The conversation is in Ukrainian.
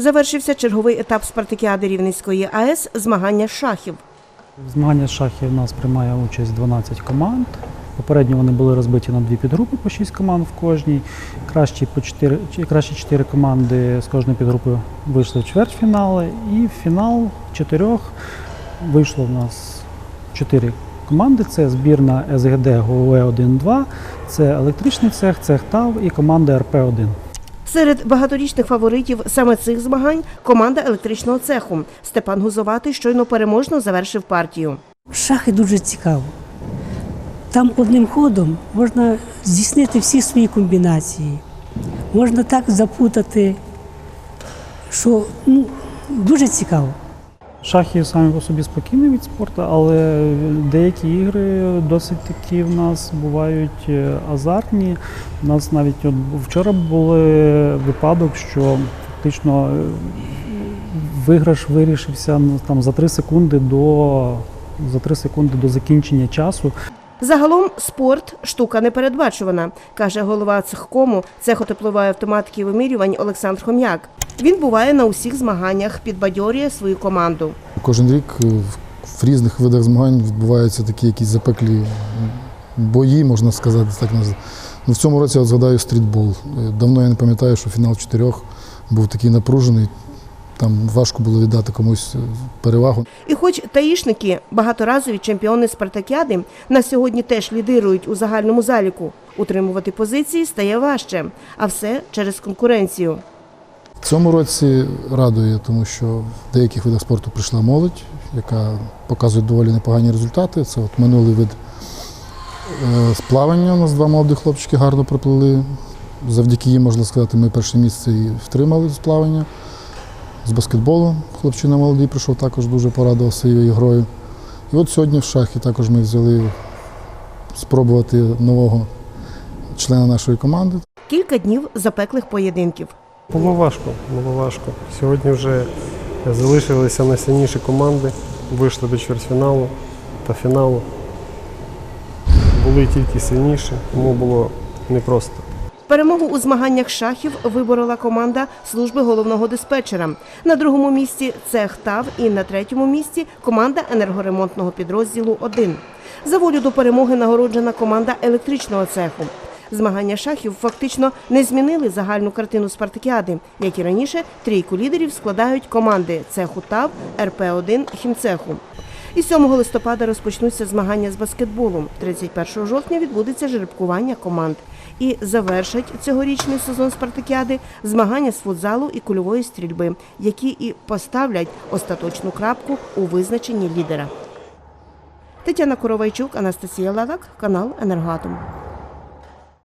Завершився черговий етап спартакіади Рівненської АЕС змагання шахів. В змагання шахів у нас приймає участь 12 команд. Попередньо вони були розбиті на дві підгрупи по 6 команд в кожній. Кращі, по 4, кращі 4 команди з кожної підгрупи вийшли в чвертьфінали. І в фінал чотирьох вийшло в нас 4 команди. Це збірна СГД ГОЕ 1-2, це електричний цех, цех ТАВ і команда РП-1. Серед багаторічних фаворитів саме цих змагань команда електричного цеху. Степан Гузоватий щойно переможно завершив партію. Шахи дуже цікаво. Там одним ходом можна здійснити всі свої комбінації. Можна так запутати, що ну, дуже цікаво. Шахи самі по собі спокійний від спорту, але деякі ігри досить такі в нас бувають е, азартні. У нас навіть от вчора був випадок, що фактично е, виграш вирішився там за 3 секунди до за 3 секунди до закінчення часу. Загалом спорт штука непередбачувана, каже голова цехкому цеху теплової автоматики вимірювань Олександр Хом'як. Він буває на усіх змаганнях, підбадьорює свою команду. Кожен рік е, в- різних видах змагань відбуваються такі якісь запеклі бої, можна сказати, так. Ну, в цьому році я згадаю стрітбол. Е, Давно я не пам'ятаю, що фінал чотирьох був такий напружений. Там важко було віддати комусь е, перевагу. І хоч таїшники, багаторазові чемпіони спартакіади, на сьогодні теж лідирують у загальному заліку, утримувати позиції стає важче, а все через конкуренцію. Цьому році радує, тому що в деяких видах спорту прийшла молодь, яка показує доволі непогані результати. Це от минулий вид е, плавання. У нас два молоді хлопчики гарно приплили. Завдяки їм, можна сказати, ми перше місце і втримали з плавання. З баскетболу хлопчина молодий прийшов, також дуже порадував своєю грою. І от сьогодні в шахі також ми взяли спробувати нового члена нашої команди. Кілька днів запеклих поєдинків. Було важко, було важко. Сьогодні вже залишилися найсильніші команди, вийшли до чвертьфіналу та фіналу. Були тільки сильніші, тому було непросто. Перемогу у змаганнях шахів виборола команда служби головного диспетчера. На другому місці цех ТАВ і на третьому місці команда енергоремонтного підрозділу 1. За волю до перемоги нагороджена команда електричного цеху. Змагання шахів фактично не змінили загальну картину спартакіади. Як і раніше, трійку лідерів складають команди цеху ТАВ, РП-1, хімцеху. І 7 листопада розпочнуться змагання з баскетболу. 31 жовтня відбудеться жеребкування команд. І завершать цьогорічний сезон спартакіади змагання з футзалу і кульової стрільби, які і поставлять остаточну крапку у визначенні лідера. Тетяна Коровайчук, Анастасія Лавак, канал Енергоатом.